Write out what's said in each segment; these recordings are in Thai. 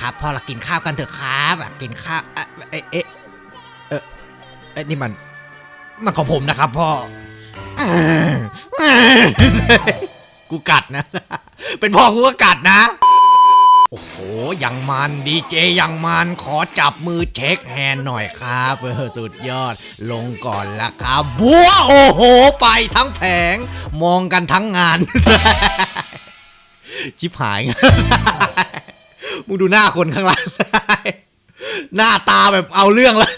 ครับพ่อเรากินข้าวกันเถอะครับกินข้าวเอ๊ะเอ๊ะเอ๊ะนี่มัน มันของผมนะครับพ่อกูกัดนะ เป็นพ่อกูก็กัดนะ โอ้โห ยังมันดีเจยังมันขอจับมือเช็คแฮนหน่อยครับเออสุดยอด ลงก่อนละครับบัวโอ้โห ไปทั้งแผง มองกันทั้งงาน ชิบหาย มึงดูหน้าคนข้างล่างหน้าตาแบบเอาเรื่องแล้ว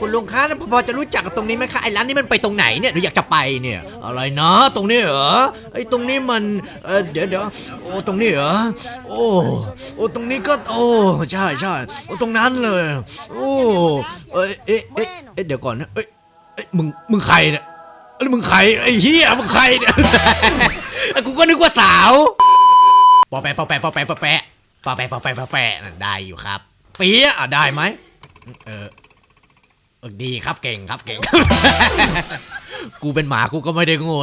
คุณลุงคะพอจะรู้จักตรงนี้ไหมคะไอ้ร้านนี้มันไปตรงไหนเนี่ยหนูอยากจะไปเนี่ย อะไรนะตรงนี้เหรอไอ้ตรงนี้มันเออเดี๋ยวเดี๋ยวโอ้ตรงนี้เหรอโอ้โอ้ตรงนี้ก็โอ้ใช่ใช่โอ้ตรงนั้นเลย โอ้เอ้ยเอ๊ะเอ๊ะเอ๊ะเดี๋ยวก่อนนะเอ้ยเอ้ยมึงมึงใครเนี่ยเอ้มึงใครไอ้เหี้ยมึงใครเนี่ยกูก็นึกว่าสาว อแปะปอแปะปอแปะปอแปะปอแปะปอแปะปอแปะน่ะได้อยู่ครับเปี๊ยะอะได้ไหมเออเออดีครับเก่งครับเก่ง กูเป็นหมากูก็ไม่ได้โง่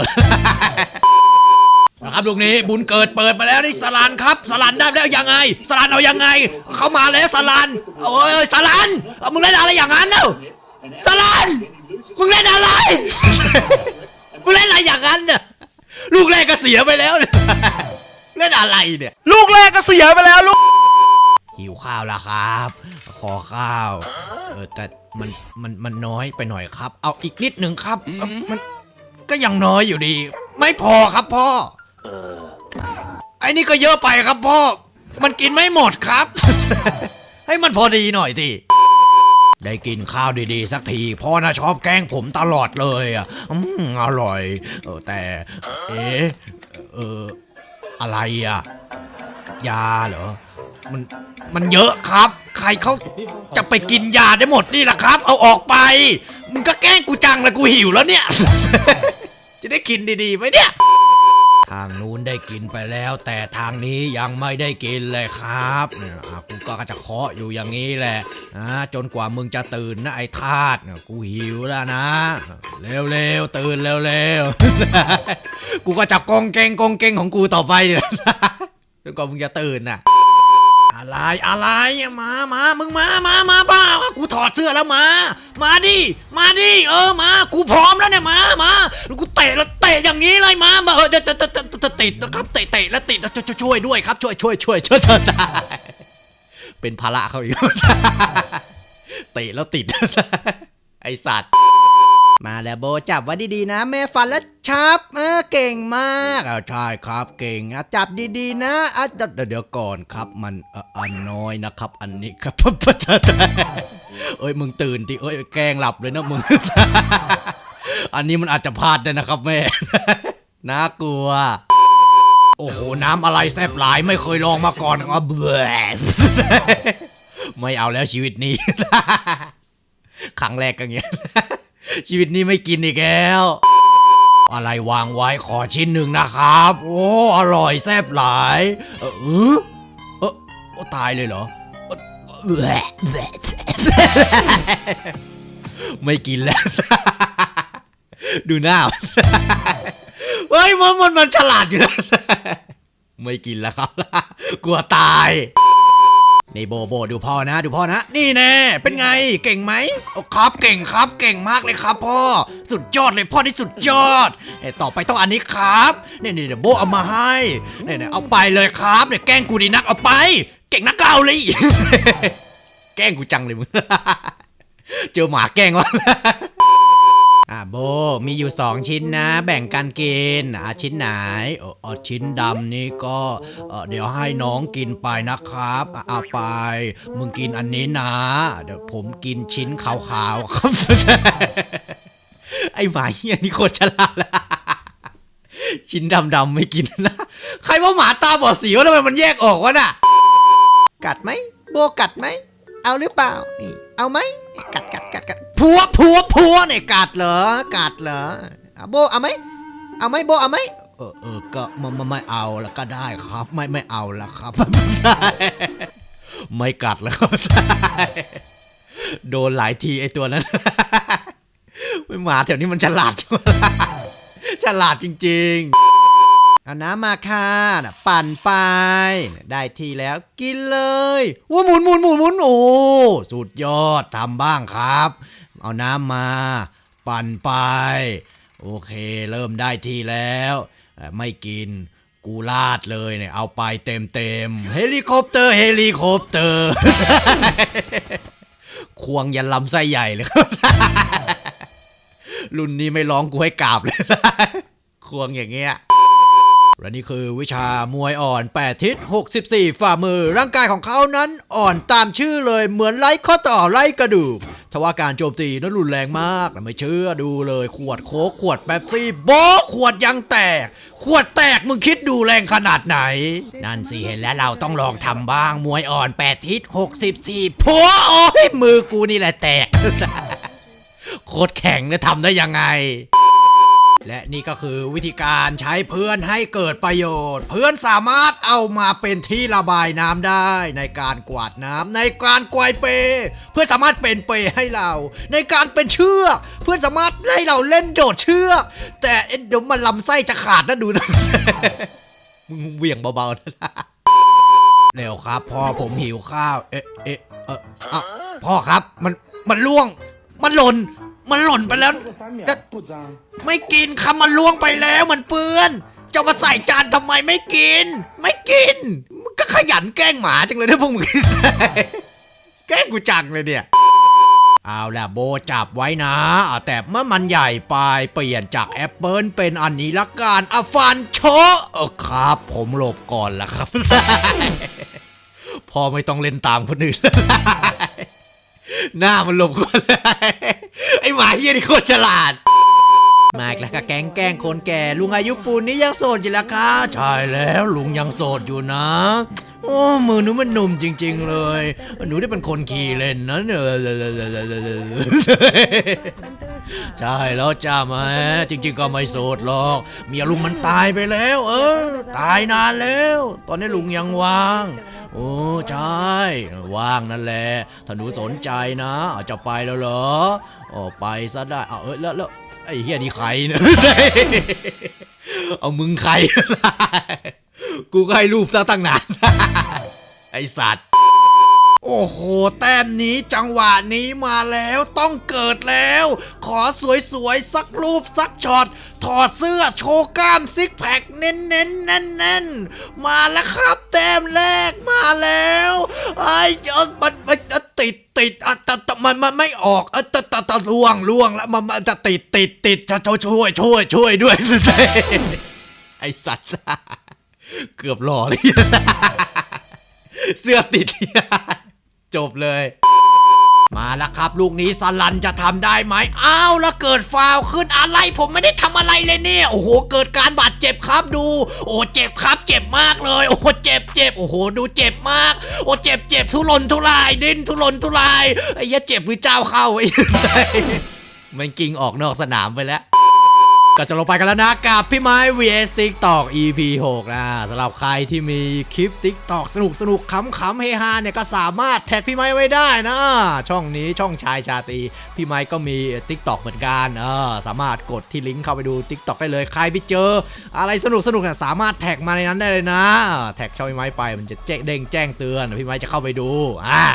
นะครับลูกนี้บุญเกิดเปิดมาแล้วนี่สลันครับสลันได้แล้วยังไงสลันเอายังไง เขามาแล้วสลันโอ้ยสลันเอามึงเล่นอะไรอย่างนั้นเล่าสลันมึงเล่นอะไรมึงเล่นอะไรอย่างนั้นเนี่ยลูกแรกก็เสียไปแล้วเนี่ย เล่นอะไรเนี่ย ลูกแรกก็เสียไปแล้วลูก หิวข้าวแล้วครับ ขอข้าว เออแต่มันมันมันน้อยไปหน่อยครับ เอาอีกนิดหนึ่งครับเอ้ามันก็ยังน้อยอยู่ดี ไม่พอครับพ่อ ไอ้นี่ก็เยอะไปครับพ่อ มันกินไม่หมดครับ ให้มันพอดีหน่อยทีได้กินข้าวดีๆ สักที พ่อน่ะชอบแกล้งผมตลอดเลยอะอืมอร่อย เออแต่ เอ๊ะเออ อะไรอะ ยาเหรอ มัน มันเยอะครับ ใครเขาจะไปกินยาได้หมดนี่แหละครับ เอาออกไป มึงก็แกล้งกูจังเลยกูหิวแล้วเนี่ย จะได้กินดีๆไหมเนี่ย ทางนู้นได้กินไปแล้ว แต่ทางนี้ยังไม่ได้กินเลยครับเนี่ยอะกูก็จะเคาะอยู่อย่างนี้แหละนะจนกว่ามึงจะตื่นนะไอ้ทาสเนี่ยกูหิวแล้วนะ เร็วๆ ตื่นเร็วๆ กูก็จะกองเกงกองเกงของกูต่อไปเนี่ยจนกว่ามึงจะตื่นน่ะ อะไรอะไรมามามึงมามามาเปล่ากูถอดเสื้อแล้วมา มาดิมาดิเออมา กูพร้อมแล้วเนี่ยมามาแล้วกูเตะแล้วเตะอย่างนี้เลยมามาเออเตะเตะเตะเตะติดนะครับเตะเตะแล้วติดแล้วช่วยด้วยครับ ช่วยช่วยช่วยช่วยช่วยเป็นภาระเขาอีกเตะแล้วติด ไอสัตว์ มาแล้วโบจับไว้ดีๆนะ แม่ฟันแล้ว ชับเออเก่งมากอ่าใช่ครับเก่งอะจับดีๆนะอะเดี๋ยวเดี๋ยวก่อนครับ มันเอ่ออันน้อยนะครับ อันนี้ครับ เอ้ยมึงตื่นดิเอ้ยแกล้งหลับเลยนะมึง อันนี้มันอาจจะพลาดได้นะครับแม่ น่ากลัว โอ้โห น้ำอะไรแซ่บหลายไม่เคยลองมาก่อนอะเบื่อไม่เอาแล้วชีวิตนี้ ครั้งแรกก็เงี้ยชีวิตนี้ไม่กินอีกแล้ว อะไรวางไว้ขอชิ้นหนึ่งนะครับ โอ้อร่อยแซ่บหลาย เออเออเออตายเลยเหรอแหละแหละไม่กินแล้ว ดูหน้าเฮ้ยมันมันมันฉลาดอยู่นะไม่กินแล้วครับ กลัวตาย นี่โบโบดูพ่อนะ ดูพ่อนะ นี่แน่เป็นไงเก่งไหมครับเก่งครับเก่งมากเลยครับพ่อ สุดยอดเลยพ่อที่สุดยอดเอ้ต่อไปต้องอันนี้ครับนี่นี่เดี๋ยวโบเอามาให้นี่นี่เอาไปเลยครับเนี่ยแกล้งกูดีนักเอาไป เก่งนักเกาเลย แกล้งกูจังเลยมึงเจอหมาแกล้งวะ อะโบมีอยู่สองชิ้นนะ แบ่งกันกินอะชิ้นไหนออเอชิ้นดำนี่ก็เดี๋ยวให้น้องกินไปนะครับอะไป มึงกินอันนี้นะ เดี๋ยวผมกินชิ้นขาวๆครับ ไอ้หมาเฮียนี่โคตรฉลาดละชิ้นดำๆไม่กินนะ ใครว่าหมาตาบอดสีวะทำไมมันแยกออกวะน่ะ กัดไหมโบกัดไหม เอาหรือเปล่านี่ เอาไหม กัดกัดพัวพัวพัวเนี่ยกัดเหรอกัดเหรออะโบเอาไหมเอาไหมโบเอาไหมเออเออก็ไมันไม่เอาแล้วก็ได้ครับ ไม่ไม่เอาแล้วครับไม่กัดแล้วครับโดนหลายทีไอตัวนั้นไม่หมาแถวนี้มันฉลาดจังวฉลาดจริง ๆ เอาน้ำมาค่ะน่ะปั่นไป ได้ทีแล้วกินเลยว้าหมุนหมุนหมุนหมุนโอ้สุดยอดทำบ้างครับ เอาน้ำมา ปั่นไป โอเค เริ่มได้ที่แล้ว ไม่กินกูลาดเลยเนี่ย เอาไปเต็มเต็มเฮลิคอปเตอร์เฮลิคอปเตอร์ ควงยันลำไส้ใหญ่เลยรุ่นนี้ไม่ร้องกูให้กราบเลย ควงอย่างเงี้ย และนี่คือวิชามวยอ่อน 8 ทิศ 64 ฝ่ามือ ร่างกายของเขานั้นอ่อนตามชื่อเลยเหมือนไร้ข้อต่อไร้กระดูกทว่าการโจมตีนั้นรุนแรงมากนะไม่เชื่อดูเลยขวดโคกขวดแป๊บซี่โบ๊ขวดยังแตก ขวดแตกมึงคิดดูแรงขนาดไหน นั่นสิเห็นแล้วเราต้องลองทำบ้างมวยอ่อน 8 ทิศ 64พัวโอ้ยมือกูนี่แหละแตกโคตรแข็งเลยทำได้ยังไง และนี่ก็คือวิธีการใช้เพื่อนให้เกิดประโยชน์ เพื่อนสามารถเอามาเป็นที่ระบายน้ำได้ ในการกวาดน้ำในการกวายเป เพื่อนสามารถเป็นเปให้เรา ในการเป็นเชือกเพื่อนสามารถให้เราเล่นโดดเชือกแต่เอ๊ะเดี๋ยวมันลำไส้จะขาดนะดูนะมึงเวี่ยงเบาๆนะเร็วครับพ่อผมหิวข้าว เอ๊ะเอ๊ะเอออะพ่อครับมันมันล่วง มันหล่น มันหล่นไปแล้วไม่กินคำมันล่วงไปแล้วมันเปื้อน จะมาใส่จานทำไมไม่กิน ไม่กินมึงก็ขยันแกล้งหมาจังเลยนะพวกมึงแกล้งกูจังเลยเนี่ยเอาละโบจับไว้นะ แต่เมื่อมันใหญ่ไปเปลี่ยนจากแอปเปิลเป็นอันนี้ละกันอฟานโชอครับ ผมหลบก่อนละครับ พอไม่ต้องเล่นตามคนอื่นหน้ามันหลบก่อนเลย ไอหมาเฮียนี่โคตรฉลาด มากแล้วก็แก๊งแกล้งคนแก่ ลุงอายุปูนนี้ยังโสดอยู่ล้วค่ะใช่แล้วลุงยังโสดอยู่นะ โอ้มือหนูมันหนุ่มจริง ๆ เลย หนูได้เป็นคนขี่เล่นนะเนอะใช่แล้วจ้าแม่จริง ๆ ก็ไม่โสดหรอก เมียลุงมันตายไปแล้ว เออ ตายนานแล้ว ตอนนี้ลุงยังว่าง โอ้ใช่ ว่างนั่นแหละถ้าหนูสนใจนะอาจจะไปแล้วเหรออ๋อไปซะได้เอาเอ้ยแล้วแล้ว ไอ้เฮียนี่ใครเนี่ยเอามึงใคร กูก็ให้รูปซะตั้งนาน ไอสัตว์ โอ้โห แต้มนี้จังหวะนี้มาแล้วต้องเกิดแล้ว ขอสวยๆ สักรูปสักช็อต ถอดเสื้อโชว์กล้ามซิกแพคเน้นๆแน่นๆ มาแล้วครับ แต้มแรกมาแล้ว ไอ้เจ้ามันมัน ติดติดอะแต่แต่มันมันไม่ออกอะแต่แต่แต่ล่วงล่วงแล้วมันมันจะติดติดติดจะช่วยช่วยช่วยช่วยด้วยไอสัตว์เกือบหล่อเลยเสื้อติดจบเลย มาแล้วครับ ลูกนี้สลันจะทำได้ไหมอ้าวแล้วเกิดฟาวขึ้นอะไร ผมไม่ได้ทำอะไรเลยเนี่ยโอ้โห เกิดการบาดเจ็บครับดู โอ้เจ็บครับ เจ็บมากเลย โอ้โหเจ็บเจ็บโอ้โห ดูเจ็บมาก โอ้เจ็บเจ็บทุรนทุราย ดิ้นทุรนทุรายไอ้เหี้ยเจ็บหรือเจ้าเข้าไอ้มันกิงออกนอกสนามไปแล้ว ก็จะลงไปกันแล้วนะกับพี่ไม้ vs TikTok EP 6นะสำหรับใครที่มีคลิป TikTok สนุกสนุกขำขำเฮฮาเนี่ยก็สามารถแท็กพี่ไม้ไว้ได้นะ ช่องนี้ช่องชายชาตรีพี่ไม้ก็มี TikTok เหมือนกันเออสามารถกดที่ลิงก์เข้าไปดู TikTok ได้เลยใครไปเจอ อะไรสนุกสนุกเนี่ยสามารถแท็กมาในนั้นได้เลยนะ แท็กช่องพี่ไม้ไปมันจะแจ้งเด้งแจ้งเตือนพี่ไม้จะเข้าไปดูอ่า